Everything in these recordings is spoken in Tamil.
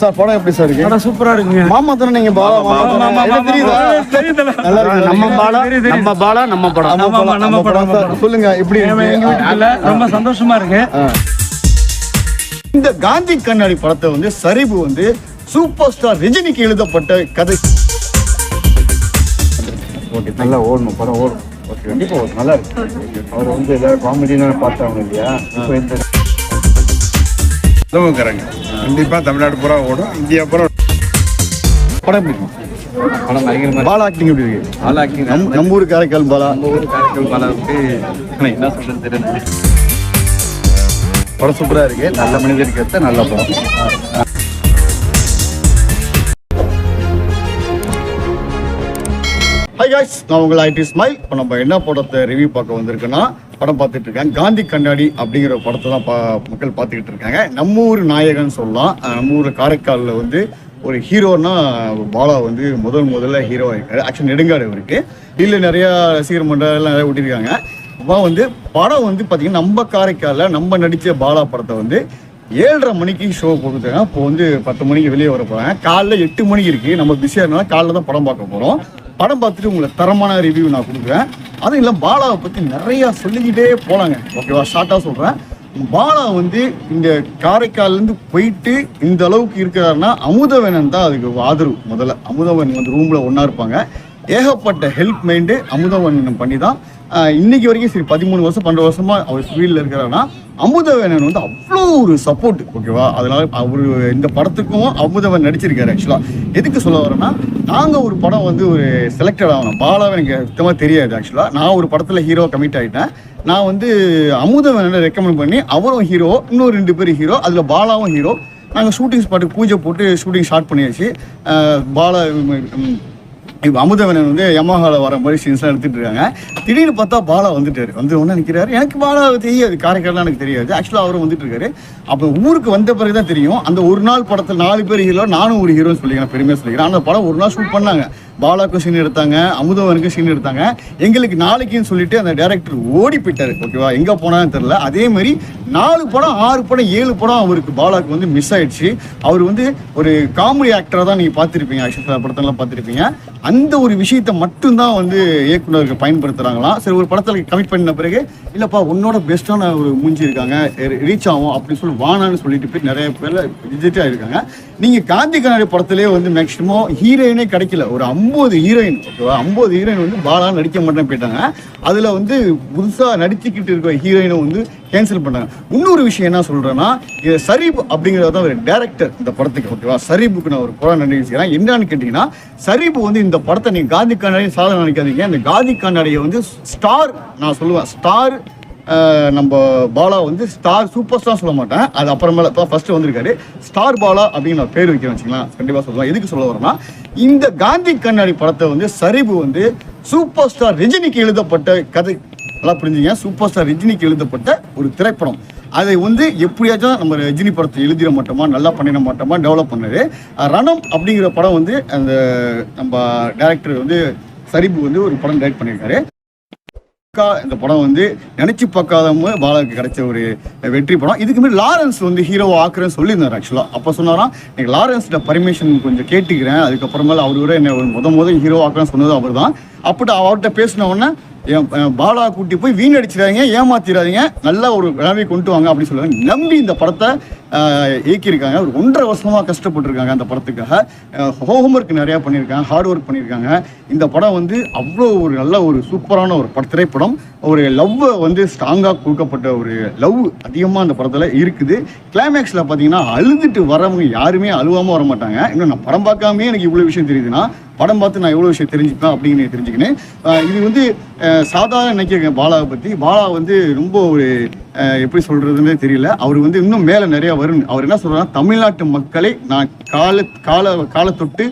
சார் படம் எப்படி சார் இருக்கு? படம் சூப்பரா இருக்குங்க. மாமா தானே நீங்க பாலா மாமா தெரியுதா? நல்லா இருக்கு நம்ம பாலா நம்ம பாலா நம்ம படம். நம்ம நம்ம படம், சார் சொல்லுங்க எப்படி எங்க இருக்கு வீட்டுக்குள்ள ரொம்ப சந்தோஷமா இருக்கு. இந்த காந்தி கண்ணாடி படத்தை வந்து சரிவு வந்து சூப்பர் ஸ்டார் ரஜினிக்கு எழுதப்பட்ட கதை. ஓகே நல்லா ஓடணும் படம் ஓடும். ஓகே கண்டிப்பா ஓடும் நல்லா இருக்கு. அவர் வந்து ஏதாவது காமெடினா பார்த்தாங்க இல்லையா? இப்போ இந்த உதவுங்கிறாங்க கண்டிப்பா தமிழ்நாடு பூரா ஓடும். இந்தியா பூரா படம் எப்படி இருக்கும்? படம் பயங்கரமா பாலா ஆக்டிங் எப்படி இருக்கு? ஆல் ஆக்டிங் நம்ம நம்ம ஊர் காரைக்கால் பாலா. ஒரு காரைக்கால் பாலாவுக்கு நான் என்ன சொல்றது தெரியல. படம் சூப்பரா இருக்கு. நல்ல மனிதருக்கு ஏற்ற நல்ல படம். ஹை காய்ஸ் நான் உங்கள் ஐடி ஸ்மைல் இப்போ நம்ம என்ன படத்தை ரிவ்யூ பார்க்க வந்திருக்கோன்னா படம் பார்த்துட்டு இருக்காங்க காந்தி கண்ணாடி அப்படிங்கிற படத்தை தான் பா மக்கள் பார்த்துக்கிட்டு இருக்காங்க. நம்ம ஊர் நாயகன் சொல்லலாம். நம்ம ஊர் காரைக்காலில் வந்து ஒரு ஹீரோனா பாலா வந்து முதல் முதல்ல ஹீரோ இருக்காரு ஆக்சுவலி நெடுங்காடு இருக்கு இல்லை நிறையா ரசிகர் மன்றம் எல்லாம் நிறைய விட்டிருக்காங்க அப்போ வந்து படம் வந்து பார்த்திங்கன்னா நம்ம காரைக்காலில் நம்ம நடித்த பாலா படத்தை வந்து ஏழரை மணிக்கு ஷோ கொடுத்துருக்காங்க இப்போ வந்து பத்து மணிக்கு வெளியே வர போகிறாங்க காலைல எட்டு மணிக்கு இருக்குது நம்ம பிஸியாக இருந்தாலும் காலைல தான் படம் பார்க்க போகிறோம் படம் பார்த்துட்டு உங்களுக்கு தரமான ரிவ்யூ நான் கொடுக்குறேன். அதுவும் இல்லை பாலாவை பற்றி நிறையா சொல்லிக்கிட்டே போகலாங்க ஓகேவா ஷார்ட்டாக சொல்கிறேன் பாலா வந்து இந்த காரைக்கால்லேருந்து போயிட்டு இந்த அளவுக்கு இருக்கிறாருன்னா அமுதவனன் தான் அதுக்கு ஆதரவு. முதல்ல அமுதவன் வந்து ரூமில் ஒன்றா இருப்பாங்க. ஏகப்பட்ட ஹெல்ப் மைண்டு அமுதவன் பண்ணி தான் இன்னைக்கு வரைக்கும் சரி பதிமூணு வருஷம் பன்னெண்டு வருஷமா அவர் ஃபீல்டில் இருக்கிறாருன்னா அமுதவேனன் வந்து அவ்வளோ ஒரு சப்போர்ட் ஓகேவா அதனால அவர் இந்த படத்துக்கும் அமுதவன் நடிச்சிருக்காரு ஆக்சுவலாக எதுக்கு சொல்ல வரேன்னா நாங்கள் ஒரு படம் வந்து ஒரு செலக்டட் ஆகணும். பாலாவை எனக்கு சுத்தமாக தெரியாது ஆக்சுவலாக நான் ஒரு படத்தில் ஹீரோ கமிட் ஆகிட்டேன் நான் வந்து அமுதவனை ரெக்கமெண்ட் பண்ணி அவரும் ஹீரோ இன்னும் ரெண்டு பேரும் ஹீரோ அதில் பாலாவும் ஹீரோ நாங்கள் ஷூட்டிங் ஸ்பாட்டுக்கு பூஜை போட்டு ஷூட்டிங் ஸ்டார்ட் பண்ணியாச்சு. பாலா இப்போ அமுதவனன் வந்து யமஹாவில் வர மாதிரி சீன்ஸ்லாம் எடுத்துகிட்டு இருக்காங்க. திடீர்னு பார்த்தா பாலா வந்துட்டாரு. வந்து ஒன்று நிற்கிறாரு எனக்கு பாலா தெரியாது. காரைக்கால்லாம் எனக்கு தெரியாது. ஆக்சுவலாக அவரும் வந்துட்டு இருக்காரு. அப்போ ஊருக்கு வந்த பிறகு தான் தெரியும். அந்த ஒரு நாள் படத்தில் நாலு பேர் ஹீரோ நானும் ஒரு ஹீரோன்னு சொல்லிக்கிறேன் பெருமையாக சொல்லிக்கிறேன் அந்த படம் ஒரு நாள் ஷூட் பண்ணாங்க. பாலாக்கும் சீன் எடுத்தாங்க அமுதவனுக்கும் சீன் எடுத்தாங்க. எங்களுக்கு நாளைக்குன்னு சொல்லிட்டு அந்த டேரக்டர் ஓடி போயிட்டாரு. ஓகேவா எங்கே போனான்னு தெரில அதே மாதிரி நாலு படம் ஆறு படம் ஏழு படம் அவருக்கு பாலாக்கு வந்து மிஸ் ஆயிடுச்சு. அவர் வந்து ஒரு காமெடி ஆக்டராக தான் நீங்கள் பார்த்துருப்பீங்க. ஆக்சுவலாக படத்தெல்லாம் பார்த்துருப்பீங்க. அந்த ஒரு விஷயத்தை மட்டும்தான் வந்து இயக்குநர்கள் பயன்படுத்துகிறாங்களாம் சரி ஒரு படத்தில் கமிட் பண்ண பிறகு இல்லைப்பா உன்னோட பெஸ்ட்டான ஒரு மூஞ்சி இருக்காங்க ரீச் ஆகும் அப்படின்னு சொல்லி வானான்னு சொல்லிட்டு போய் நிறைய பேர் ரிஜெக்ட் ஆகிருக்காங்க நீங்கள் காந்தி கண்ணாடி படத்துலேயே வந்து மேக்ஸிமம் ஹீரோயினே கிடைக்கல. ஒரு ஐம்பது ஹீரோயின் ஓகேவா ஐம்பது ஹீரோயின் வந்து பாலா நடிக்க மாட்டேன்னு போயிட்டாங்க. அதில் வந்து புதுசாக நடிச்சுக்கிட்டு இருக்கிற ஹீரோயினை வந்து கேன்சல் பண்ணாங்க. இன்னொரு விஷயம் என்ன சொல்கிறேன்னா இது சரீப் அப்படிங்கிறது தான் ஒரு டேரக்டர் இந்த படத்துக்கு ஓகேவா சரீபுக்கு நான் ஒரு புறம் நன்றி செய்கிறேன் என்னன்னு கேட்டிங்கன்னா சரீப் வந்து இந்த படத்தை நீங்கள் காந்தி கண்ணாடி சாதனை நினைக்காதீங்க. இந்த காந்தி கண்ணாடியை வந்து ஸ்டார் நான் சொல்லுவேன் ஸ்டார் நம்ம பாலா வந்து ஸ்டார் சூப்பர் ஸ்டார் சொல்ல மாட்டேன். அது அப்புறமேல இப்போ ஃபஸ்ட்டு வந்திருக்காரு. ஸ்டார் பாலா அப்படின்னு நான் பேர் வைக்கிறேன் வச்சுக்கலாம் கண்டிப்பாக சொல்லுவேன் எதுக்கு சொல்ல வரேன்னா இந்த காந்தி கண்ணாடி படத்தை வந்து சரிபு வந்து சூப்பர் ஸ்டார் ரஜினிக்கு எழுதப்பட்ட கதை நல்லா புரிஞ்சுங்க. சூப்பர் ஸ்டார் ரஜினிக்கு எழுதப்பட்ட ஒரு திரைப்படம். அதை வந்து எப்படியாச்சும் நம்ம ரஜினி படத்தை எழுதிட மாட்டோமா நல்லா பண்ணிட மாட்டோமா டெவலப் பண்ணது ரணம் அப்படிங்கிற படம் வந்து அந்த நம்ம டேரக்டர் வந்து சரிபு வந்து ஒரு படம் டைரக்ட் பண்ணியிருக்காரு. இந்த படம் வந்து நினைச்சு பார்க்காதவங்க பாலாவுக்கு கிடைச்ச ஒரு வெற்றி படம். இதுக்கு முன்னாடி லாரன்ஸ் வந்து ஹீரோ ஆக்குறேன்னு சொல்லியிருந்தார் ஆக்சுவலாக அப்போ சொன்னாராம் எனக்கு லாரன்ஸ்ட பர்மிஷன் கொஞ்சம் கேட்டுக்கிறேன். அதுக்கப்புறமேல அவர் கூட என்ன ஒரு முத முத ஹீரோ ஆக்குறேன்னு சொன்னது அவர் தான் அப்படி அவர்கிட்ட பேசின உடனே பாலா கூட்டி போய் வீணடிச்சிடாதீங்க ஏமாத்திடாதீங்க. நல்லா ஒரு விழாவை கொண்டு வாங்க அப்படின்னு சொல்லுவாங்க நம்பி இந்த படத்தை இயக்கியிருக்காங்க. ஒரு ஒன்றரை வருஷமாக கஷ்டப்பட்டிருக்காங்க அந்த படத்துக்காக. ஹோம் ஒர்க் நிறையா பண்ணியிருக்காங்க ஹார்ட் ஒர்க் பண்ணியிருக்காங்க. இந்த படம் வந்து அவ்வளோ ஒரு நல்ல ஒரு சூப்பரான ஒரு பட திரைப்படம். ஒரு லவ்வை வந்து ஸ்ட்ராங்காக கொடுக்கப்பட்ட ஒரு லவ் அதிகமாக அந்த படத்தில் இருக்குது. கிளைமேக்ஸில் பார்த்தீங்கன்னா அழுதுட்டு வரவங்க யாருமே அழுவாமல் வர மாட்டாங்க. இன்னும் நான் படம் பார்க்காமே எனக்கு இவ்வளோ விஷயம் தெரியுதுன்னா படம் பார்த்து நான் எவ்வளோ விஷயம் தெரிஞ்சுப்பேன் அப்படின்னு தெரிஞ்சுக்கினேன் இது வந்து சாதாரண நினைக்கிறேன் பாலாவை பற்றி பாலா வந்து ரொம்ப ஒரு எப்படி சொல்கிறதுனே தெரியல. அவர் வந்து இன்னும் மேலே நிறையா வரும் அவர் என்ன சொல்கிறாருன்னா தமிழ்நாட்டு மக்களை நான் கால கால காலத்தொட்டு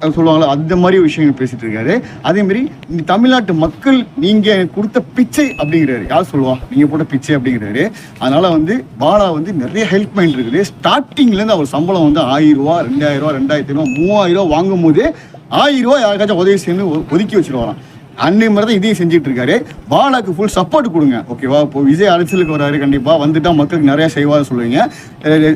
சொல்லுவாங்களோ அந்த மாதிரி விஷயங்கள் பேசிட்டு இருக்காரு. அதே மாதிரி தமிழ்நாட்டு மக்கள் நீங்க எனக்கு கொடுத்த பிச்சை அப்படிங்கிறாரு. யார் சொல்லுவா? நீங்க போட்ட பிச்சை அப்படிங்கிறாரு. அதனால வந்து பாலா வந்து நிறைய ஹெல்ப் மைண்ட் இருக்குது. ஸ்டார்டிங்ல இருந்து அவர் சம்பளம் வந்து ஆயிரம் ரூபா ரெண்டாயிரம் ரூபா ரெண்டாயிரத்தி ரூபா மூவாயிரம் ரூபா வாங்கும் போது ஆயிரம் ரூபா யாருக்காச்சும் உதவி செய்யணும் ஒ- ஒதுக்கி வச்சிருவாராம். அன்னை மாதிரி தான் இதையும் செஞ்சுட்டு இருக்காரு. பாலாக்கு ஃபுல் சப்போர்ட் கொடுங்க. ஓகேவா இப்போ விஜய் அரசியலுக்கு வராரு கண்டிப்பாக வந்துட்டா மக்களுக்கு நிறையா செய்வார் சொல்லுவீங்க.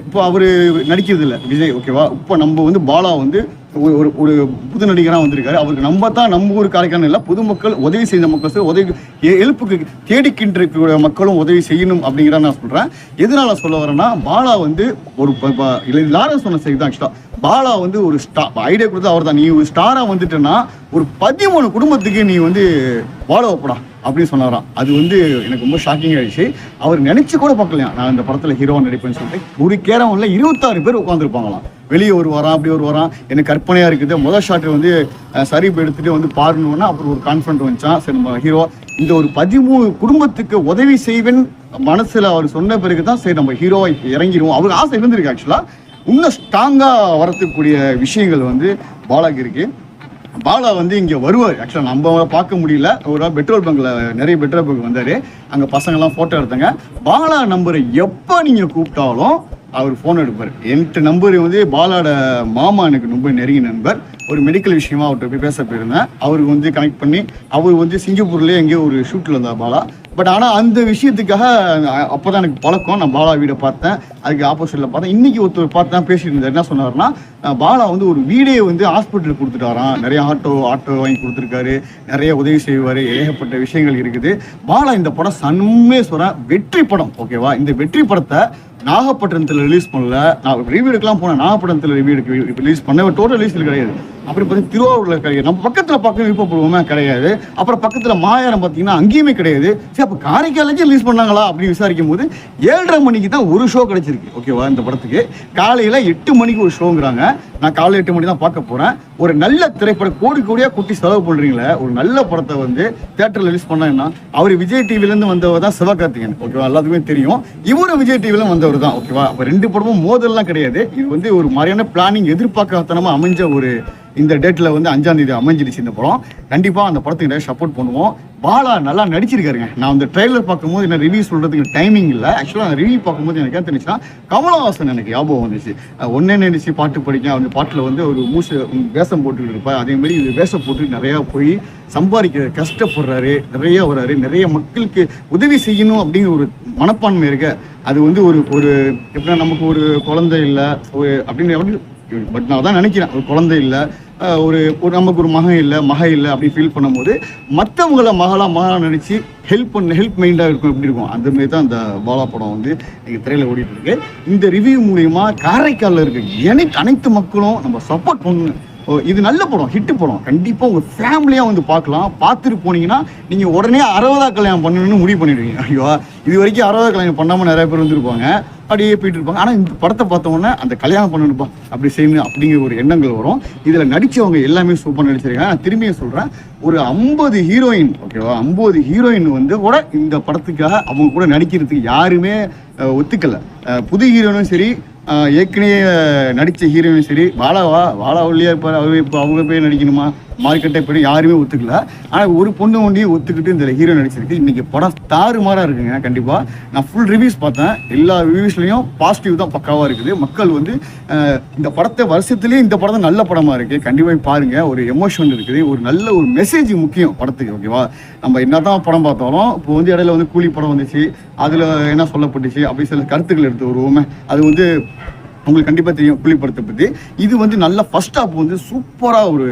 இப்போ அவர் நடிக்கிறது இல்லை விஜய் ஓகேவா இப்போ நம்ம வந்து பாலா வந்து ஒரு ஒரு- ஒரு புது நடிகராக வந்திருக்காரு. அவருக்கு நம்ம தான் நம்ம ஊர் காரைக்கான இல்லை பொதுமக்கள் உதவி செய்த மக்கள் உதவி எழுப்புக்கு தேடிக்கின்ற மக்களும் உதவி செய்யணும் அப்படிங்கிற நான் சொல்கிறேன் எதனால சொல்ல வரேன்னா பாலா வந்து ஒரு ப- லாரன்ஸ் சொன்ன செய்தி தான் ஆக்சுவலாக பாலா வந்து ஒரு ஸ்டா ஐடியா கொடுத்து அவர் தான் நீ ஒரு ஸ்டாராக வந்துட்டேன்னா ஒரு பதிமூணு குடும்பத்துக்கு நீ வந்து வாழ வைப்படா அப்படின்னு சொன்னாராம். அது வந்து எனக்கு ரொம்ப ஷாக்கிங் ஆயிடுச்சு. அவர் நினைச்சு கூட பார்க்கலையா நான் இந்த படத்தில் ஹீரோவாக நடிப்பேன்னு சொல்லிட்டு. ஒரு கேரவனில் இருபத்தாறு பேர் உட்காந்துருப்பாங்களாம் வெளியே ஒரு வரான் அப்படி ஒரு வரான் எனக்கு கற்பனையாக இருக்குது. முதல் ஷாட் வந்து அஹ், சரிப்பு வந்து பாருணுன்னா அப்புறம் ஒரு கான்ஃபிடன்ட் வந்துச்சான் சரி நம்ம ஹீரோ இந்த ஒரு பதிமூணு குடும்பத்துக்கு உதவி செய்வேன் மனசில் அவர் சொன்ன பிறகு தான் சரி நம்ம ஹீரோவை இறங்கிடுவோம். அவருக்கு ஆசை இருந்திருக்கு ஆக்சுவலாக இன்னும் ஸ்ட்ராங்காக வரத்துக்கூடிய விஷயங்கள் வந்து பாலாக்கு இருக்குது பாலா வந்து இங்கே வருவார். ஆக்சுவலாக நம்ம பார்க்க முடியல. ஒரு பெட்ரோல் பங்கில் நிறைய பெட்ரோல் பங்க் வந்தார். அங்கே பசங்கள்லாம் ஃபோட்டோ எடுத்தாங்க. பாலா நம்பரை எப்போ நீங்கள் கூப்பிட்டாலும் அவர் ஃபோன் எடுப்பார். என்கிட்ட நம்பர் வந்து பாலாட மாமா எனக்கு ரொம்ப நெருங்கிய நண்பர். ஒரு மெடிக்கல் விஷயமா அவர்கிட்ட போய் பேச போயிருந்தேன். அவருக்கு வந்து கனெக்ட் பண்ணி அவர் வந்து சிங்கப்பூர்லேயே எங்கேயோ ஒரு ஷூட்டில் இருந்தார் பாலா. பட் ஆனால் அந்த விஷயத்துக்காக அப்போ தான் எனக்கு பழக்கம். நான் பாலா வீடை பார்த்தேன். அதுக்கு ஆப்போசிட்டில் பார்த்தேன். இன்னைக்கு ஒருத்தர் பார்த்தேன் பேசிட்டு இருந்தார். என்ன சொன்னார்னா பாலா வந்து ஒரு வீடே வந்து ஹாஸ்பிட்டல் கொடுத்துட்டாராம். நிறைய ஆட்டோ ஆட்டோ வாங்கி கொடுத்துருக்காரு. நிறைய உதவி செய்வார். ஏகப்பட்ட விஷயங்கள் இருக்குது. பாலா இந்த படம் சன்மே சொல்கிறேன் வெற்றி படம். ஓகேவா இந்த வெற்றி படத்தை நாகப்பட்டினத்தில் ரிலீஸ் பண்ணல. நான் ரிவ்யூ எடுக்கலாம் போனேன். நாகப்பட்டினத்தில் ரிவ்யூ எடுக்க ரிலீஸ் பண்ண டோட்டல் ரிலீஸ் கிடையாது. அப்படி பார்த்தீங்கன்னா திருவாரூரில் கிடையாது. நம்ம பக்கத்தில் பக்கம் விருப்பப்படுவோமே கிடையாது. அப்புறம் பக்கத்தில் மாயாரம் பார்த்தீங்கன்னா அங்கேயுமே கிடையாது. சரி அப்போ காரைக்காலேஜ் ரிலீஸ் பண்ணாங்களா அப்படின்னு விசாரிக்கும் போது ஏழரை மணிக்கு தான் ஒரு ஷோ கிடைச்சிருக்கு. ஓகேவா இந்த படத்துக்கு. காலையில் எட்டு மணிக்கு ஒரு ஷோங்கிறாங்க நான் காலையில் எட்டு மணி தான் பார்க்க போகிறேன் ஒரு நல்ல திரைப்படம் கோடி கோடியாக குட்டி செலவு பண்ணுறீங்களே ஒரு நல்ல படத்தை வந்து தேட்டரில் ரிலீஸ் பண்ணாங்கன்னா அவர் விஜய் டிவிலேருந்து வந்தவர் தான் சிவகார்த்திகேயன். ஓகேவா எல்லாத்துக்குமே தெரியும். இவரும் விஜய் டிவில வந்தவர் தான். ஓகேவா அப்போ ரெண்டு படமும் மோதல்லாம் கிடையாது. இது வந்து ஒரு மாதிரியான பிளானிங் எதிர்பார்க்காதனமாக அமைஞ்ச ஒரு இந்த டேட்டில் வந்து அஞ்சாம் தேதி அமைஞ்சிருச்சு இந்த படம். கண்டிப்பாக அந்த படத்துக்கு நிறைய சப்போர்ட் பண்ணுவோம். பாலா நல்லா நடிச்சிருக்காருங்க. நான் அந்த ட்ரெய்லர் பார்க்கும்போது என்ன ரிவ்யூ சொல்கிறதுக்கு டைமிங் இல்லை. ஆக்சுவலாக அந்த ரிவ்யூ பார்க்கும்போது எனக்கு என்ன தெரிஞ்சுன்னா கமலஹாசன் எனக்கு ஞாபகம் வந்துச்சு. ஒன்னே நினைச்சு பாட்டு படிக்க அந்த பாட்டில் வந்து ஒரு மூசு வேஷம் போட்டுக்கிட்டு இருப்பார் அதே மாதிரி இது வேஷம் போட்டு நிறையா போய் சம்பாதிக்க கஷ்டப்படுறாரு நிறைய வர்றாரு. நிறைய மக்களுக்கு உதவி செய்யணும் அப்படிங்கிற ஒரு மனப்பான்மை இருக்க. அது வந்து ஒரு ஒரு எப்படின்னா நமக்கு ஒரு குழந்தை இல்லை ஒரு அப்படின்னு எப்படி பட் நான் தான் நினைக்கிறேன். ஒரு குழந்தை இல்லை ஒரு ஒரு நமக்கு ஒரு மகன் இல்லை மக இல்லை அப்படி ஃபீல் பண்ணும்போது மற்றவங்கள மகளாக மகளாக நினச்சி ஹெல்ப் பண்ண ஹெல்ப் மைண்டாக இருக்கும் எப்படி இருக்கும்? அந்த மாதிரி தான் அந்த பாலா படம் வந்து எங்கள் திரையில் ஓடிட்டு இருக்கு. இந்த ரிவ்யூ மூலியமாக காரைக்காலில் இருக்க எனக்கு அனைத்து மக்களும் நம்ம சப்போர்ட் பண்ணணும். இது நல்ல படம் ஹிட்டு படம். கண்டிப்பாக உங்கள் ஃபேமிலியாக வந்து பார்க்கலாம். பார்த்துட்டு போனீங்கன்னா நீங்கள் உடனே அறுபதா கல்யாணம் பண்ணணும்னு முடிவு பண்ணிடுவீங்க. ஐயோ இது வரைக்கும் அறுபதா கல்யாணம் பண்ணாமல் நிறைய பேர் வந்துருப்பாங்க. அப்படியே போயிட்டு இருப்பாங்க. ஆனால் இந்த படத்தை பார்த்தோன்னே அந்த கல்யாணம் பண்ணணும்ப்பா அப்படி செய்யணும் அப்படிங்கிற ஒரு எண்ணங்கள் வரும். இதில் நடித்தவங்க எல்லாமே சூப்பர் நடிச்சிருக்காங்க. நான் திரும்பியும் சொல்கிறேன் ஒரு ஐம்பது ஹீரோயின் ஓகேவா ஐம்பது ஹீரோயின் வந்து கூட இந்த படத்துக்காக அவங்க கூட நடிக்கிறதுக்கு யாருமே ஒத்துக்கலை. புது ஹீரோயினும் சரி ஏற்கனவே நடித்த ஹீரோயும் சரி வாழாவா வாழா ஒல்லியா இருப்பார் அவர் இப்போ அவங்க போய் நடிக்கணுமா? மார்க்கெட்டை போய் யாருமே ஒத்துக்கல. ஆனால் ஒரு பொண்ணு ஒண்டியும் ஒத்துக்கிட்டு இந்த ஹீரோ நடிச்சிருக்கு இன்னைக்கு படம் தாறுமாறாக இருக்குங்க கண்டிப்பாக நான் ஃபுல் ரிவ்யூஸ் பார்த்தேன். எல்லா ரிவ்யூஸ்லையும் பாசிட்டிவ் தான் பக்காவாக இருக்குது. மக்கள் வந்து இந்த படத்தை வருஷத்துலேயே இந்த படம் நல்ல படமாக இருக்குது கண்டிப்பாக பாருங்கள் ஒரு எமோஷன் இருக்குது. ஒரு நல்ல ஒரு மெசேஜ் முக்கியம் படத்துக்கு ஓகேவா நம்ம என்னதான் படம் பார்த்தாலும் இப்போ வந்து இடையில வந்து கூலி படம் வந்துச்சு. அதில் என்ன சொல்லப்பட்டுச்சு? அப்படி சில கருத்துக்கள் எடுத்து வருவோமே. அது வந்து உங்களுக்கு கண்டிப்பாக தெரியும் கூலி படத்தை பற்றி இது வந்து நல்ல ஃபஸ்ட் ஆப் வந்து சூப்பராக ஒரு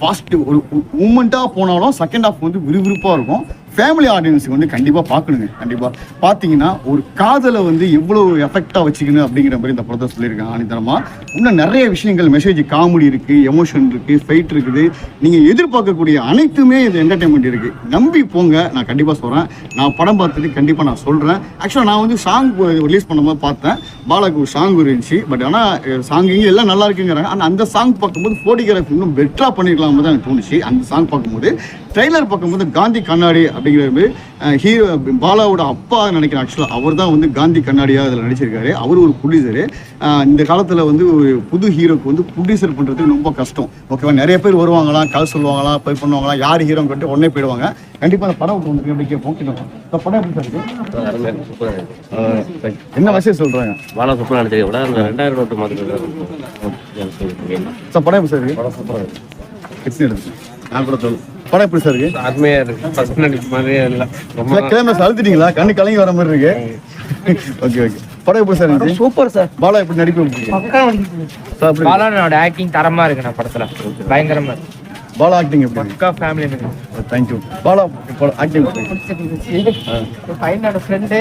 ஃபாஸ்ட் ஒரு மூமெண்ட்டாக போனாலும் செகண்ட் ஹாஃப் வந்து விறுவிறுப்பாக இருக்கும். ஃபேமிலி ஆடியன்ஸுக்கு வந்து கண்டிப்பாக பார்க்கணுங்க. கண்டிப்பாக பார்த்தீங்கன்னா ஒரு காதலை வந்து எவ்வளோ எஃபெக்டாக வச்சுக்கணும் அப்படிங்கிற மாதிரி இந்த படத்தை சொல்லியிருக்காங்க ஆணித்தரமாக இன்னும் நிறைய விஷயங்கள் மெசேஜ் காமெடி இருக்குது எமோஷன் இருக்குது ஃபைட் இருக்குது. நீங்கள் எதிர்பார்க்கக்கூடிய அனைத்துமே இது என்டர்டைன்மெண்ட் இருக்குது நம்பி போங்க நான் கண்டிப்பாக சொல்கிறேன் நான் படம் பார்த்துட்டு கண்டிப்பாக நான் சொல்கிறேன் ஆக்சுவலாக நான் வந்து சாங் ரிலீஸ் பண்ணும்போது பார்த்தேன். பாலாக்கு ஒரு சாங் இருந்துச்சு. பட் ஆனால் சாங் இங்கே எல்லாம் நல்லா இருக்குங்கிறாங்க. ஆனால் அந்த சாங் பார்க்கும்போது ஃபோட்டோகிராஃபி இன்னும் பெட்டராக பண்ணிருக்கலாம் தான் எனக்கு தோணுச்சு. அந்த சாங் பார்க்கும்போது ட்ரெய்லர் பார்க்கும்போது காந்தி கண்ணாடி அப்படிங்கிறது ஹீரோ பாலாவோட அப்பா நினைக்கிறேன் ஆக்சுவலாக அவர் தான் வந்து காந்தி கண்ணாடியாக அதில் நடிச்சிருக்காரு. அவர் ஒரு ப்ரொடியூசரு இந்த காலத்தில் வந்து ஒரு புது ஹீரோக்கு வந்து ப்ரொடியூசர் பண்ணுறதுக்கு ரொம்ப கஷ்டம். ஓகேவா நிறைய பேர் வருவாங்களாம் கல் சொல்லுவாங்களாம் போய் பண்ணுவாங்களாம் யார் ஹீரோன்னு கேட்டு உடனே போயிடுவாங்க. கண்டிப்பாக அந்த படம் வந்து எப்படி கேட்போம்? கேட்போம். இந்த படம் எப்படி என்ன விஷயம் சொல்கிறாங்க வாழை சூப்பராக நடிச்சிருக்க விட அந்த ரெண்டாயிரம் நோட்டு மாதிரி படம் எப்படி சார் படம் சூப்பராக இருக்கு? நான் கூட படம் எப்படி சார் இருக்கு? அருமையா இருக்கு. ஃபர்ஸ்ட் நடிப்பு மாதிரியே இல்ல. ரொம்ப கிளைமேக்ஸ் அழுத்திட்டீங்களா கண்ணு கலங்கி வர மாதிரி இருக்கு. ஓகே ஓகே படம் எப்படி சார் இருந்துச்சு சூப்பர் சார். பாலா எப்படி நடிப்பு இருக்கு? இருக்கு? பாலானோட ஆக்டிங் தரமா இருக்கு நான் படத்துல. பயங்கரமா. இருக்கு பாலா ஆக்டிங் எப்படி பக்கா ஃபேமிலி தேங்க்யூ பாலா ஆக்டிங் எப்படி இருக்கு? பையனோட ஃப்ரெண்டு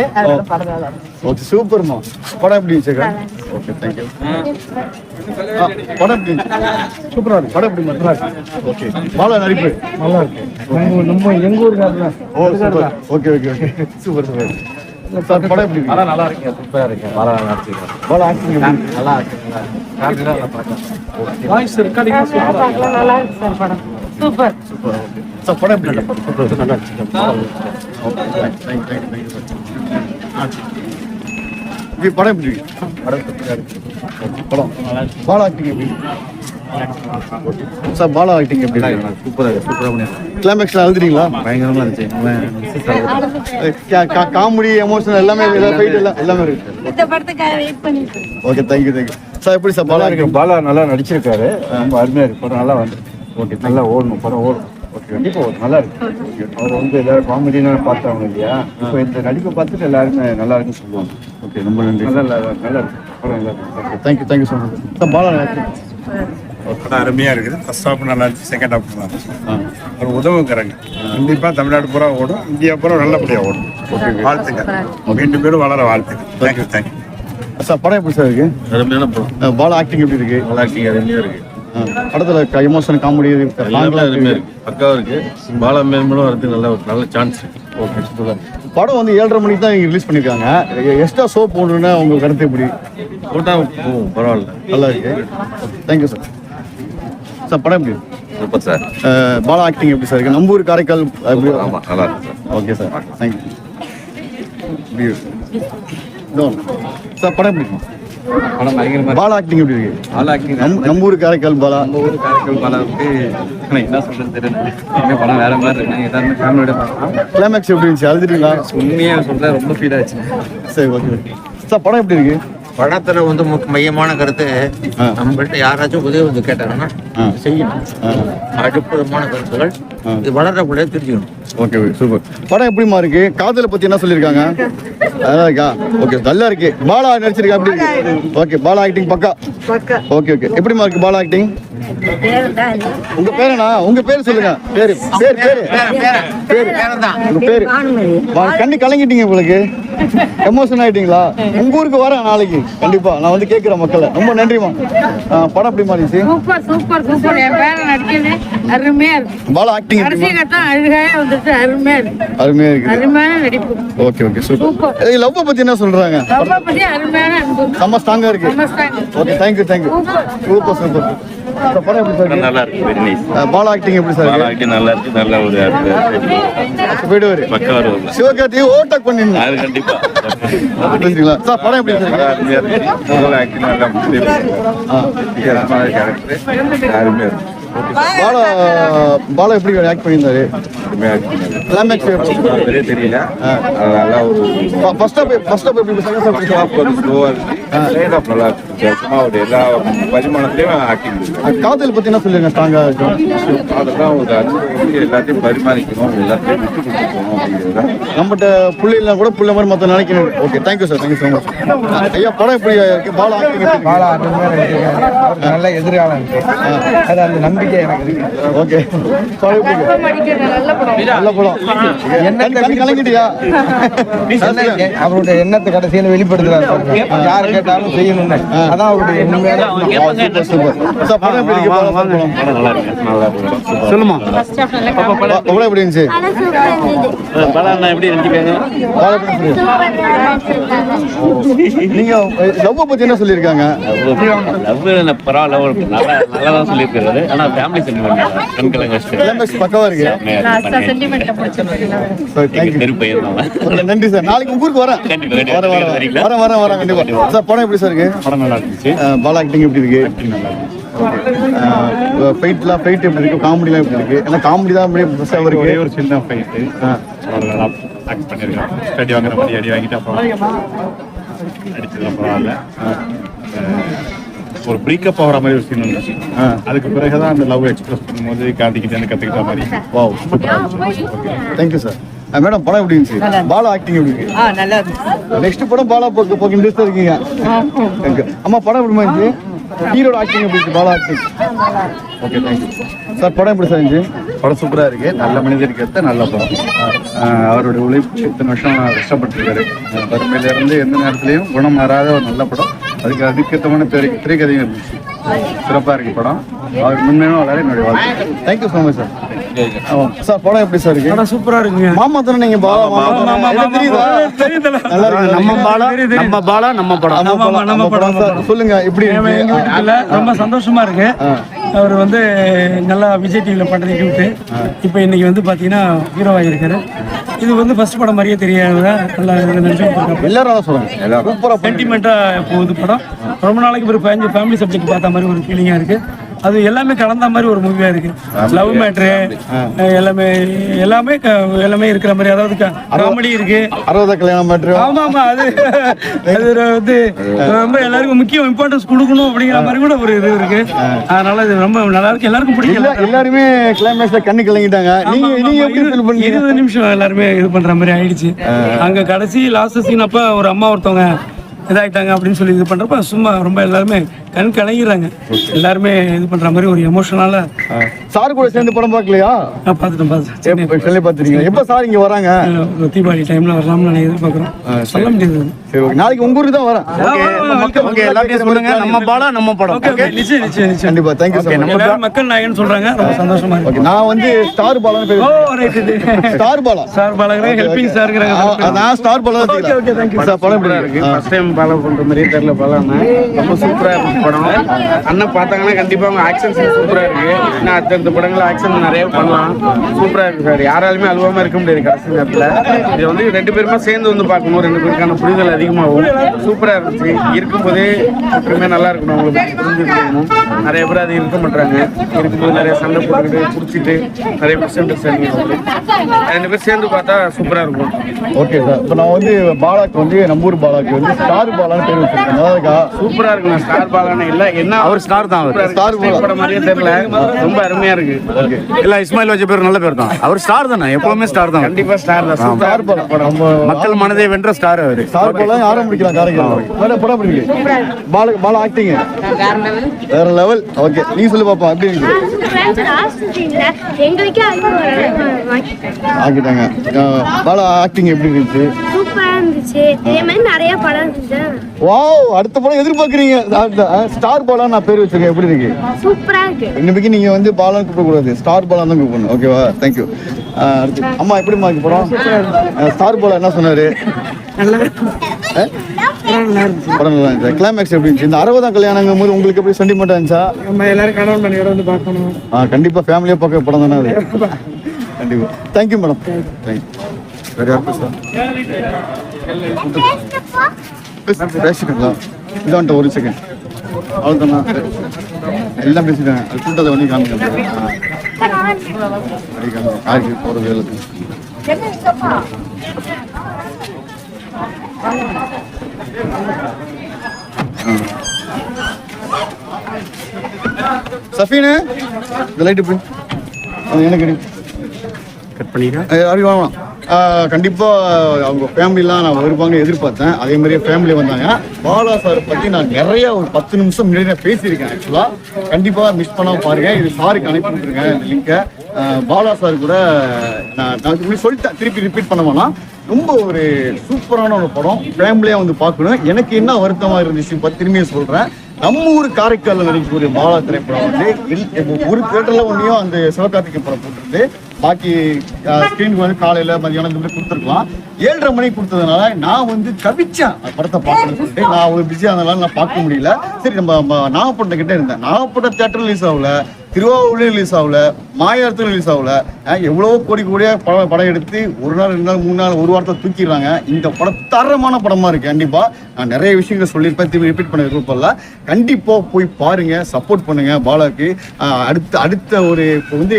ஓகே சூப்பர்மா படம் எப்படி இருந்துச்சு ஓகே தேங்க்யூ படம் எப்படி சூப்பரா இருக்கு படம் எப்படி நல்லா இருக்கு ஓகே பாலா நடிப்பு நல்லா இருக்கு நம்ம எங்க ஊருக்காரல ஓ super okay okay okay super super sir படம் எப்படி இருக்கு? நல்லா இருக்கு சூப்பரா இருக்கு பாலா நடிச்சிருக்கேன் பாலா ஆக்டிங் எப்படி? இருக்கு? நல்லா இருக்கு? வாய்ஸ் ரெக்கார்டிங் சூப்பரா நல்லா இருக்கு சார் படம். சூப்பர். சூப்பர். ஓகே சார் படம் எப்படி நல்லா இது படம் எப்படி படம் சூப்பரா படம். பாலா ஆக்டிங் எப்படி சார் பாலா ஆக்டிங் எப்படி இருக்கு? சூப்பரா இருக்கு சூப்பரா பண்ணி கிளைமேக்ஸ்ல அழுதுறீங்களா பயங்கரமா இருந்துச்சு. காமெடி எமோஷனல் எல்லாமே ஃபைட் எல்லாம் எல்லாமே இருக்கு. Okay thank you thank you sir எப்படி சார் பாலா நல்லா இருக்கு. பாலா நல்லா நடிச்சிருக்காரு. ரொம்ப அருமையா இருக்கு. படம் நல்லா வந்து ஓகே நல்லா ஓடணும். படம் ஓடும். ஓகே கண்டிப்பா ஓடும். நல்லா இருக்கு. அவர் வந்து எல்லாரும் காமெடினா பார்த்தாங்க இல்லையா? இப்போ இந்த நடிப்பை பார்த்துட்டு எல்லாருமே நல்லா இருக்குன்னு சொல்லுவாங்க. ஓகே ரொம்ப நன்றி. நல்லா நல்லா நல்லா இருக்கு. படம் நல்லா இருக்கு. Thank you thank you so much sir Bala acting. படம் அருமையா இருக்குது. ஃபர்ஸ்ட் ஹாஃப் நல்லா இருந்துச்சு செகண்ட் ஹாஃப் நல்லா இருந்துச்சு. ஆ அவர் உதவுங்கிறாங்க. கண்டிப்பா தமிழ்நாடு பூரா ஓடும் இந்தியா பூரா நல்லபடியா ஓடும். வாழ்த்துக்கள். ரெண்டு பேரும் வளர வாழ்த்துக்கள். தேங்க்யூ தேங்க்யூ சார் படம் எப்படி சார் இருக்கு? அருமையான படம். பாலா ஆக்டிங் எப்படி இருக்கு? நல்லா ஆக்டிங் அருமையா இருக்கு. படத்துல எமோஷன் காமெடி எல்லாமே அருமையா இருக்கு. பக்காவா இருக்கு. பாலா மேம்படும் வரதுக்கு நல்ல ஒரு நல்ல சான்ஸ் இருக்கு. ஓகே சூப்பர் படம் வந்து ஏழரை மணிக்கு தான் இங்கே ரிலீஸ் பண்ணியிருக்காங்க. எக்ஸ்ட்ரா ஷோ போடணுன்னா உங்க கருத்து எப்படி? போட்டா போகும் பரவாயில்ல. நல்லா இருக்கு. தேங்க்யூ சார் சார் படம் எப்படி? Super sir. பாலா ஆக்டிங் எப்படி சார் இருக்கு? நம்ம ஊர் காரைக்கால் எப்படி? ஆமா நல்லா இருக்கு sir. Okay sir thank you sir படம் எப்படி இருக்கு? படம் பயங்கரமா பாலா ஆக்டிங் எப்படி இருக்கு? பாலா ஆக்டிங் நம்ம நம்ம ஊர் காரைக்கால் பாலா. ஊர் காரைக்கால் பாலாவுக்கு எனக்கு என்ன சொல்றது தெரியல. படம் வேற மாதிரி இருக்கு. எல்லாருமே ஃபேமிலியோட பார்க்கலாம் கிளைமேக்ஸ் எப்படி இருந்துச்சு? அழுதுட்டீங்களா? உண்மையாக சொல்றேன் ரொம்ப ஃபீல் ஆச்சு. சரி ஓகே ஓகே சார் படம் எப்படி இருக்கு? படத்துல வந்து மையமான கருத்து. நம்மள்ட்ட யாராச்சும் உதவி வந்து கேட்டாங்கன்னா ஆ. செய்யணும். அற்புதமான கருத்துகள். இது வளர்ற பிள்ளைய தெரிஞ்சுக்கணும் ஓகே ஓகே சூப்பர். படம் எப்படிமா இருக்கு? காதலை பத்தி என்ன சொல்லியிருக்காங்க? நல்லா இருக்கா? ஓகே நல்லா இருக்கு. பாலா நடிச்சிருக்கா அப்படி? ஓகே பாலா ஆக்டிங் பக்கா? Okay okay. எப்படிமா இருக்கு பாலா ஆக்டிங் உங்க பேருனா உங்க பேர் சொல்லுங்க. பேரு பேர் பேரு. பேரு உங்க பேரு. கண்ணு கலங்கிட்டீங்க உங்களுக்கு. எமோஷன் ஆயிட்டீங்களா? உங்க ஊருக்கு வரேன் நாளைக்கு. கண்டிப்பா. நான் வந்து கேட்கிறேன் மக்களை. ரொம்ப நன்றிமா படம் எப்படிமா இருந்துச்சு? Super super super. என் பேரை நடிக்கிறது அருமையா இருக்கு. பாலா ஆக்டிங் கடைசி எப்படிமா கட்டம் அழுகையா வந்துட்டு அருமையா இருக்கு. அருமையா இருக்குது. அருமையான நடிப்பு. Okay okay. சூப்பர். லவ் பத்தி என்ன சொல்றாங்க? ரொம்ப பத்தி அருமையான அன்பு செம்ம ஸ்ட்ராங்கா இருக்கு. ரொம்ப strong. Okay thank you thank you super super. இந்த படம் எப்படி சார் இருக்கு? நல்லா இருக்கு. வெரி நைஸ் பாலா ஆக்டிங் எப்படி சார் பாலா ஆக்டிங் நல்லா இருக்கு. நல்ல ஒரு அடுத்த போயிடுவாரு பக்கா வருவாங்க சிவகார்த்தி ஓவர்டேக் பண்ணிருந்தேன் அது கண்டிப்பா. சார் படம் எப்படி சார் இருக்கு? அருமையா இருக்கு. முதல்ல ஆக்டிங் நல்லா வித்தியாசமான கேரக்டர் அருமையா இருக்கு. பாலா பாலா எப்படி ஆக்ட் பண்ணியிருந்தாரு? அருமையா இருக்கு கிளைமேக்ஸ் பெரிய தெரியல. அது நல்லா ஒரு ஃபர்ஸ்ட் ஆஃப் ஃபர்ஸ்ட் ஆஃப் எப்படி நல்லா வித்தியாசமா ஒரு எல்லா பரிமாணத்திலையும் காதல் பத்தி என்ன சொல்லுங்க ஸ்ட்ராங்கா இருக்கும் அதெல்லாம் ஒரு அன்பு. எல்லாத்தையும் பரிமாறிக்கணும் எல்லாத்தையும் விட்டு கொடுத்து போகணும் அப்படிங்கிறது. நம்மகிட்ட புள்ளி இல்லைனா கூட புள்ள மாதிரி மற்ற நினைக்கணும். Okay thank you sir thank you so much ஐயா படம் எப்படி இருக்கு? பாலா பாலா நல்ல எதிர்காலம் அது அந்த நம்பிக்கை எனக்கு இருக்கு. ஓகே நல்ல படம். எண்ணத்தை கலங்கிட்டியா? அவருடைய எண்ணத்தை கடைசியில வெளிப்படுத்துறாரு பாருங்க. கேட்டாலும் செய்யணும்னு. அதான் அவருடைய எப்படி சொல்லுமா? இருந்துச்சு? எப்படி? நீங்க லவ் பத்தி என்ன சொல்லியிருக்காங்க? லவ் பரவாயில்ல ஒரு நல்லா நல்லா தான் சொல்லியிருக்காரு ஆனா ஃபேமிலி சென்டிமெண்ட் கண்கலங்க கிளைமேக்ஸ் பக்கவா இருக்கு. நன்றி சார். நாளைக்கு ஊருக்கு வரேன். வரேன்? வரேன் வரேன் வரேன் கண்டிப்பா. சார் படம் எப்படி சார் இருக்கு? படம் நல்லா இருந்துச்சு. பாலா ஆக்டிங் எப்படி இருக்கு? ஃபைட்லாம் ஃபைட் எப்படி இருக்கு? காமெடிலாம் எப்படி இருக்கு? ஏன்னா காமெடி தான் அப்படியே பெருசாக ஒரே இருக்கு. ஒரு சின்ன ஃபைட்டு அவ்வளோதான் ஆக்ட் பண்ணியிருக்கேன் ஸ்டடி வாங்குற மாதிரி அடி வாங்கிட்டு அப்புறம் அடிச்சதுல பரவாயில்ல ஒரு பிரேக்கப் ஆகிற மாதிரி ஒரு சீன் இருந்துச்சு அதுக்கு பிறகுதான் அந்த லவ் எக்ஸ்பிரஸ் பண்ணும்போது கார்த்திகிட்ட கத்துக்கிட்ட மாதிரி. வாவ் தேங்க்யூ சார் மேடம் படம் எப்படி இருந்துச்சு? பாலா ஆக்டிங் எப்படி இருக்கு? ஆ நல்லா இருக்கு நெக்ஸ்ட் படம் பாலா போக்கு போக்கு இன்ட்ரெஸ்ட் இருக்கீங்க. அம்மா படம் எப்படி இருந்துச்சு? ஹீரோட ஆக்டிங் எப்படி இருக்கு Bala acting okay thank you sir படம் எப்படி சார் இருந்துச்சு? படம் சூப்பரா இருக்கு. நல்ல மனிதருக்கு ஏத்த நல்ல படம். அவருடைய உழைப்பு இத்தனை வருஷம் கஷ்டப்பட்டிருக்காரு. வறுமையில இருந்து எந்த நேரத்திலையும் குணம் மாறாத ஒரு நல்ல படம். அதுக்கு அதுக்கேற்றமான திரை திரைக்கதையும் இருந்துச்சு. சிறப்பா இருக்கு படம். அவர் முன்னேனும் வளர என்னுடைய வாழ்க்கை thank you so much sir sir படம் எப்படி சார் இருக்கு? படம் சூப்பரா இருக்குங்க. மாமா தானே நீங்க பாலா மாமா தெரியுதா? நல்லா இருக்கு. நம்ம பாலா நம்ம பாலா நம்ம படம். நம்ம படம் நம்ம படம். சார் சொல்லுங்க எப்படி இருக்கு? ரொம்ப சந்தோஷமா இருக்கு. அவர் வந்து நல்லா விஜய் டிவில பண்றதை விட்டு இப்போ இன்னைக்கு வந்து பாத்தீங்கன்னா ஹீரோவாக இருக்காரு இது வந்து ஃபர்ஸ்ட் படம் மாதிரியே தெரியாத நல்லா நினைச்சு எல்லாரும் அதான் சொல்லுங்க சூப்பரா சென்டிமெண்ட்டா போகுது படம். ரொம்ப நாளைக்கு ஒரு ஃபேமிலி சப்ஜெக்ட் பார்த்த மாதிரி ஒரு ஃபீலிங்கா இருக்கு. அது எல்லாமே கலந்த மாதிரி ஒரு மூவியா இருக்கு. லவ் மேட்ரு எல்லாமே எல்லாமே எல்லாமே இருக்கிற மாதிரி. அதாவது காமெடி இருக்கு. அறுபதா கல்யாணம் மேட்ரு ஆமா ஆமா அது அது வந்து ரொம்ப எல்லாருக்கும் முக்கியம் இம்பார்ட்டன்ஸ் கொடுக்கணும் அப்படிங்கிற மாதிரி கூட ஒரு இது இருக்கு. அதனால இது ரொம்ப நல்லா இருக்கு. எல்லாருக்கும் பிடிக்கல. எல்லாருமே கிளைமேக்ஸ்ல கண்ணு கலங்கிட்டாங்க நீங்க நீங்க எப்படி ஃபீல் பண்ணீங்க? இருபது நிமிஷம் எல்லாருமே இது பண்ற மாதிரி ஆயிடுச்சு. அங்க கடைசி லாஸ்ட் சீன் அப்ப ஒரு அம்மா ஒருத்தவங்க இதாயிட்டாங்க அப்படின்னு சொல்லி இது பண்றப்ப சும்மா ரொம்ப எல்லாருமே கண் கலங்கிறாங்க. எல்லாருமே இது பண்ற மாதிரி ஒரு எமோஷனால சார் கூட சேர்ந்து படம் பார்க்கலையா? நான் பார்த்துட்டேன் பார்த்துட்டேன் சொல்லி பார்த்துருக்கீங்க எப்ப சார் இங்க வராங்க? தீபாவளி டைம்ல வரலாம்னு நான் எதிர்பார்க்குறோம். சொல்ல முடியாது. சரி ஓகே. நாளைக்கு உங்க ஊருக்கு தான் வரேன். ஓகே எல்லாத்தையும் சொல்லுங்க. நம்ம பாலா நம்ம படம். ஓகே நிச்சயம் நிச்சயம் நிச்சயம். கண்டிப்பா. தேங்க்யூ சார் எல்லாரும் மக்கள் நாயகன் சொல்றாங்க. ரொம்ப சந்தோஷமா இருக்கு. நான் வந்து ஸ்டார் பாலான்னு ஓ பேர் ரைட் ஸ்டார் பாலா. சார் பாலகரே ஹெல்பிங் சார் ஆ, நான் ஸ்டார் பாலா தான் ஓகே ஓகே தேங்க்யூ சார் படம் எப்படி இருக்கு. ஃபர்ஸ்ட் டைம் ஃபாலோ பண்ற மாதிரியே தெரியல பலான்னு. ரொம்ப சூப்பரா இருக்கு. படம் அண்ணன் பார்த்தாங்கன்னா கண்டிப்பா அவங்க ஆக்ஷன் சூப்பரா இருக்கு. இன்னும் அடுத்தடுத்த படங்கள் ஆக்ஷன் நிறைய பண்ணலாம். சூப்பரா இருக்கு சார். யாராலுமே அழுவாம இருக்க முடியாது கடைசி நேரத்துல. இது வந்து ரெண்டு பேருமே சேர்ந்து வந்து பார்க்கணும். ரெண்டு பேருக்கான புரிதல் அதிகமாகும். சூப்பரா இருந்துச்சு. இருக்கும்போதே எப்பவுமே நல்லா இருக்கணும். அவங்களுக்கு புரிஞ்சுக்கணும் நிறைய பேர் அது இருக்க மாட்டாங்க இருக்கும்போது நிறைய சண்டை போட்டுக்கிட்டு பிடிச்சிட்டு நிறைய பேர் சேர்ந்து சேர்ந்து ரெண்டு பேர் சேர்ந்து பார்த்தா சூப்பரா இருக்கும். Okay sir. இப்போ நான் வந்து பாலாக்கு வந்து நம்ம ஊர் பாலாக்கு வந்து ஸ்டார் பாலான்னு பேர் வச்சிருக்கேன். அதாவதுக்கா சூப்பரா இருக்குண்ணா. ஸ்டார் இல்ல. என்ன அவர் ஸ்டார் தான் அவர். ஸ்டார் பாலா. படம் மாதிரியே தெரியல. ரொம்ப அருமையா இருக்கு. இல்ல இஸ்மாயில் வச்ச பேர் நல்ல பேர் தான். அவர் ஸ்டார் தானே? எப்பவுமே ஸ்டார் தான். கண்டிப்பா ஸ்டார் தான். சூப்பரா ஸ்டார் பாலா நம்ம மக்கள் மனதை வென்ற ஸ்டார் அவரு. ஸ்டார் பாலா ஆரம்பிக்கலாம் காரைக்கால். வேற படம் பாலா பாலா ஆக்டிங் வேற லெவல் ஓகே நீ சொல்லு பாப்பா அனுபவம் ஆக்கிட்டாங்க பாலா ஆக்டிங் எப்படி இருந்துச்சு? சூப்பரா இருந்துச்சு. இதே மாதிரி நிறைய படம் இருந்துச்சு. வாவ் அடுத்த படம் எதிர்பார்க்குறீங்க. ஸ்டார் பாலா நான் பேர் வச்சிருக்கேன். எப்படி இருக்கு? சூப்பரா இருக்கு. இன்னைக்கு நீங்க வந்து பாலான்னு கூப்பிடக்கூடாது ஸ்டார் பாலா தான் கூப்பிடணும். ஓகேவா தேங்க்யூ அடுத்து அம்மா எப்படிம்மா இருக்கு படம்? ஸ்டார் பாலா என்ன சொன்னாரு? படம் நல்லா இருந்துச்சு. கிளைமேக்ஸ் எப்படி இருந்துச்சு? இந்த அறுபதாம் கல்யாணங்கும் போது உங்களுக்கு எப்படி சென்டிமெண்டா இருந்துச்சா? நம்ம எல்லாரும் கணவன் மனைவியோட வந்து பார்க்கணும். ஆ கண்டிப்பா ஃபேமிலியா பார்க்க படம் தானே அது? கண்டிப்பா. தேங்க்யூ மேடம் தேங்க்யூ வேற யாருக்கும் சார் பேசிட்டுங்களா இதான்ட்ட ஒரு செகண்ட் அவ்வளோதானா எல்லாம் பேசிட்டேன். அது கூட்டத்தை பண்ணி காமிக்க யாருக்கு போகிற வேலை. சஃபீனு இந்த லைட் எப்படி அது எனக்கு எடு. கட் பண்ணிக்கிறேன் அப்படி வேணாம் கண்டிப்பாக அவங்க ஃபேமிலிலாம் நான் வருவாங்கன்னு எதிர்பார்த்தேன். அதே மாதிரியே ஃபேமிலி வந்தாங்க. பாலா சார் பற்றி நான் நிறைய ஒரு பத்து நிமிஷம் முன்னாடி நான் பேசியிருக்கேன் ஆக்சுவலாக கண்டிப்பாக மிஸ் பண்ணாமல் பாருங்க. இது சாருக்கு அனுப்பி விட்டுருங்க இந்த லிங்கை பாலா சார் கூட நான் நான் சொல்லிட்டேன் திருப்பி ரிப்பீட் பண்ண வேணாம். ரொம்ப ஒரு சூப்பரான ஒரு படம். ஃபேமிலியாக வந்து பார்க்கணும். எனக்கு என்ன வருத்தமாக இருந்துச்சு பத்து திரும்பியும் சொல்கிறேன் நம்ம ஊர் காரைக்காலில் நடிக்கக்கூடிய பாலா திரைப்படம் வந்து எல்- ஒரு தேட்டரில் ஒன்றையும் அந்த சிவகார்த்திகை படம் போட்டுருந்து பாக்கி ஸ்க்ரீனுக்கு வந்து காலையில மதியானம் இந்த மாதிரி கொடுத்துருக்கலாம். ஏழரை மணிக்கு கொடுத்ததுனால நான் வந்து கவிச்சேன் அந்த படத்தை பார்க்கணும்னு சொல்லிட்டு. நான் ஒரு பிஸியாக இருந்தனால நான் பார்க்க முடியல. சரி நம்ம நாகப்பட்டினம் கிட்டே இருந்தேன். நாகப்பட்டினம் தேட்டர் ரிலீஸ் ஆகல. திருவாவூர்லேயும் ரிலீஸ் ஆகல மாயாரத்துலையும் ரிலீஸ் ஆகல. எவ்வளவோ கோடி கோடியா படம் படம் எடுத்து ஒரு நாள் ரெண்டு நாள் மூணு நாள் ஒரு வாரத்தை தூக்கிடுறாங்க. இந்த படம் தரமான படமா இருக்கு கண்டிப்பா. நான் நிறைய விஷயங்கள் சொல்லியிருப்பேன் திரும்பி ரிப்பீட் பண்ண விருப்பம்ல கண்டிப்பா போய் பாருங்க சப்போர்ட் பண்ணுங்க பாலாக்கு. அடுத்த அடுத்த ஒரு இப்போ வந்து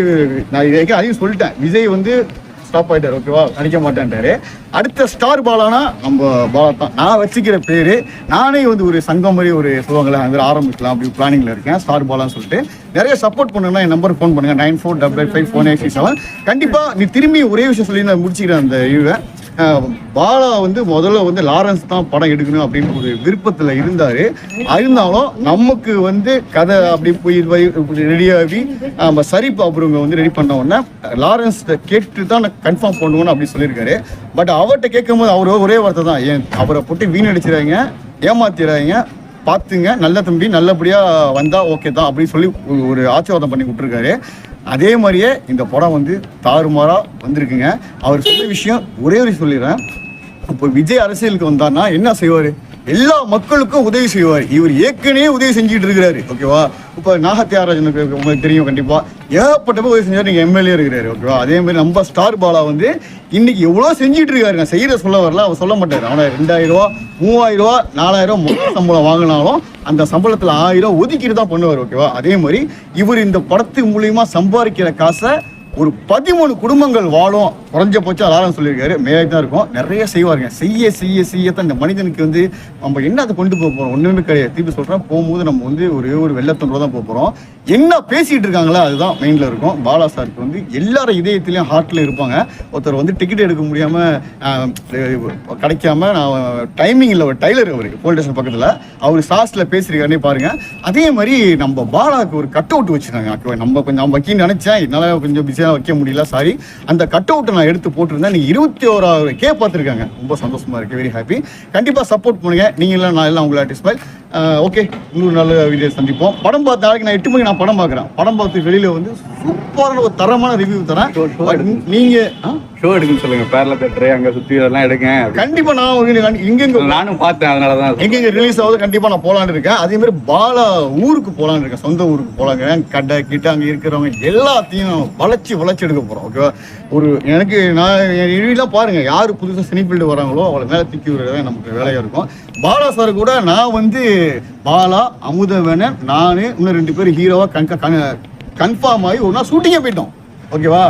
நான் இது வரைக்கும் அதையும் சொல்லிட்டேன். விஜய் வந்து ஸ்டாப் ஆயிட்டாரு ஓகேவா நடிக்க மாட்டேன்ட்டாரு. அடுத்த ஸ்டார் பாலானா நம்ம பாலா தான் நான் வச்சுக்கிற பேர் நானே வந்து ஒரு சங்கம் மாதிரி ஒரு சொல்லுவாங்களே அந்த ஆரம்பிக்கலாம் அப்படி பிளானிங்ல இருக்கேன். ஸ்டார் பாலான்னு சொல்லிட்டு நிறைய சப்போர்ட் பண்ணுன்னா என் நம்பர் ஃபோன் பண்ணுங்க. Nine four double five four eight six seven. கண்டிப்பாக நீ திரும்பி ஒரே விஷயம் சொல்லி நான் முடிச்சுக்கிறேன் அந்த இதுவை பாலா வந்து முதல்ல வந்து லாரன்ஸ் தான் படம் எடுக்கணும் அப்படின்னு ஒரு விருப்பத்தில் இருந்தார். இருந்தாலும் நமக்கு வந்து கதை அப்படி போய் ரெடியாகி நம்ம சரிப்பு அப்புறங்க வந்து ரெடி பண்ண உடனே லாரன்ஸ் கேட்டு தான் நான் கன்ஃபார்ம் பண்ணுவோன்னு அப்படி சொல்லியிருக்காரு. பட் அவர்கிட்ட கேட்கும் போது அவர் ஒரே வார்த்தை தான் ஏன் அவரை போட்டு வீணடிச்சிடாதீங்க ஏமாத்திடாதீங்க பார்த்துங்க நல்ல தம்பி நல்லபடியாக வந்தால் ஓகே தான் அப்படின்னு சொல்லி ஒரு- ஒரு ஆசீர்வாதம் பண்ணி விட்டுருக்காரு அதே மாதிரியே இந்த படம் வந்து தாறுமாறாக வந்திருக்குங்க. அவர் சொன்ன விஷயம் ஒரே ஒரு சொல்லிடுறேன். இப்போ விஜய் அரசியலுக்கு வந்தார்னா என்ன செய்வார்? எல்லா மக்களுக்கும் உதவி செய்வார். இவர் ஏற்கனவே உதவி செஞ்சுட்டு இருக்கிறாரு. ஓகேவா இப்போ நாகத்தியாராஜனுக்கு உங்களுக்கு தெரியும் கண்டிப்பா. ஏகப்பட்ட உதவி செஞ்சார். நீங்க எம்எல்ஏ இருக்கிறாரு. ஓகேவா அதே மாதிரி நம்ம ஸ்டார் பாலா வந்து இன்னைக்கு எவ்வளோ செஞ்சுட்டு இருக்காரு நான் செய்யற சொல்ல வரல. அவர் சொல்ல மாட்டாரு. அவனை ரெண்டாயிரம் ரூபா மூவாயிரம் ரூபா நாலாயிரம் மொத்த சம்பளம் வாங்கினாலும் அந்த சம்பளத்துல ஆயிரம் ஒதுக்கிட்டு தான் பண்ணுவார். ஓகேவா அதே மாதிரி இவர் இந்த படத்து மூலியமா சம்பாதிக்கிற காசை ஒரு பதிமூணு குடும்பங்கள் வாழும். குறைஞ்சபட்சம் அலாரம் சொல்லியிருக்காரு. மேலே தான் இருக்கும். நிறைய செய்வாருங்க. செய்ய செய்ய செய்யத்தான் இந்த மனிதனுக்கு வந்து நம்ம என்ன அதை கொண்டு போக போறோம்? ஒன்றுமே கிடையாது. திருப்பி சொல்றேன் போகும்போது நம்ம வந்து ஒரே ஒரு வெள்ளத்தொன்று தான் போக போறோம். என்ன பேசிட்டு இருக்காங்களோ அதுதான் மெயின்ல இருக்கும். பாலா சாருக்கு வந்து எல்லாரும் இதயத்துலேயும் ஹார்ட்ல இருப்பாங்க. ஒருத்தர் வந்து டிக்கெட் எடுக்க முடியாம கிடைக்காம நான் டைமிங் இல்லை ஒரு டைலர் அவரு போலீஸ் ஸ்டேஷன் பக்கத்துல. அவர் சாஸ்ல பேசியிருக்காருன்னே பாருங்க. அதே மாதிரி நம்ம பாலாவுக்கு ஒரு கட் அவுட் வச்சிருக்காங்க நம்ம கொஞ்சம் நான் வைக்க நினைச்சேன். என்னால கொஞ்சம் பிஸியாக வைக்க முடியல சாரி அந்த கட் அவுட்டை நான் எடுத்து போட்டிருந்தேன். நீங்க இருபத்தி ஓராவது கே பார்த்துருக்காங்க. ரொம்ப சந்தோஷமா இருக்கு. வெரி ஹாப்பி கண்டிப்பா சப்போர்ட் பண்ணுங்க. நீங்களும் நான் எல்லாம் உங்களை டிஸ்பைல் ஓகே. இன்னொரு நல்ல வீடியோ சந்திப்போம். படம் பார்த்த நாளைக்கு நான் எட்டு மணிக்கு நான் படம் பார்க்குறேன். படம் பார்த்து வெளியில வந்து சூப்பரான ஒரு தரமான ரிவ்யூ தரேன். But நீங்க ஆ? ஷோ எடுக்குன்னு சொல்லுங்க. பேரல தேட்டரு அங்க சுத்தி இதெல்லாம் எடுங்க. கண்டிப்பா நான் இங்கெங்க நானும் பார்த்தேன். அதனாலதான் எங்கெங்க ரிலீஸ் ஆகுது கண்டிப்பா நான் போலான்னு இருக்கேன். அதே மாதிரி பாலா ஊருக்கு போலான்னு இருக்கேன். சொந்த ஊருக்கு போலாங்க. கடை கிட்ட அங்க இருக்கிறவங்க எல்லாத்தையும் வளைச்சு வளைச்சு எடுக்க போறோம். ஓகேவா ஒரு எனக்கு நான் என் ரிவியூலாம் பாருங்க. யாரு புதுசா சினி ஃபீல்டு வராங்களோ அவளை மேல தூக்கி விடுறதே நமக்கு வேலையா இருக்கும். பாலா சார் கூட நான் வந்து பாலா அமுதவனன் நான் இன்னும் ரெண்டு பேரும் ஹீரோவாக கண் கன்ஃபார்ம் ஆகி ஒரு நாள் ஷூட்டிங்கே போயிட்டோம். ஓகேவா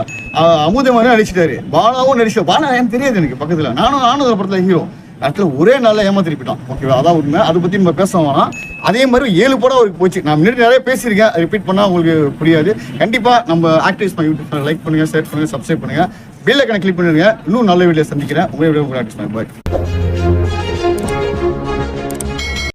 அமுதவனும் நடிச்சிட்டாரு. பாலாவும் நடிச்சிட்டாரு. பாலா எனக்கு தெரியாது எனக்கு பக்கத்தில்? நானும் நானும் அந்த படத்தில் ஹீரோ இடத்துல ஒரே நாளில் ஏமாத்திருப்பிட்டான் ஓகேவா அதான் உண்மை. அதை பற்றி நம்ம பேச வேணாம். அதே மாதிரி ஏழு படம் அவருக்கு போச்சு. நான் முன்னாடி நிறைய பேசியிருக்கேன். ரிப்பீட் பண்ணால் உங்களுக்கு புரியாது. கண்டிப்பாக நம்ம ஆக்டிவ்ஸ் மை யூடியூப் லைக் பண்ணுங்கள் ஷேர் பண்ணுங்கள் சப்ஸ்கிரைப் பண்ணுங்கள் பெல் ஐக்கனை கிளிக் பண்ணிடுங்க. இன்னும் நல்ல வீடியோ சந்திக்கிறேன். உங்களை வீடியோ ஆக்டிவ்ஸ் பாய்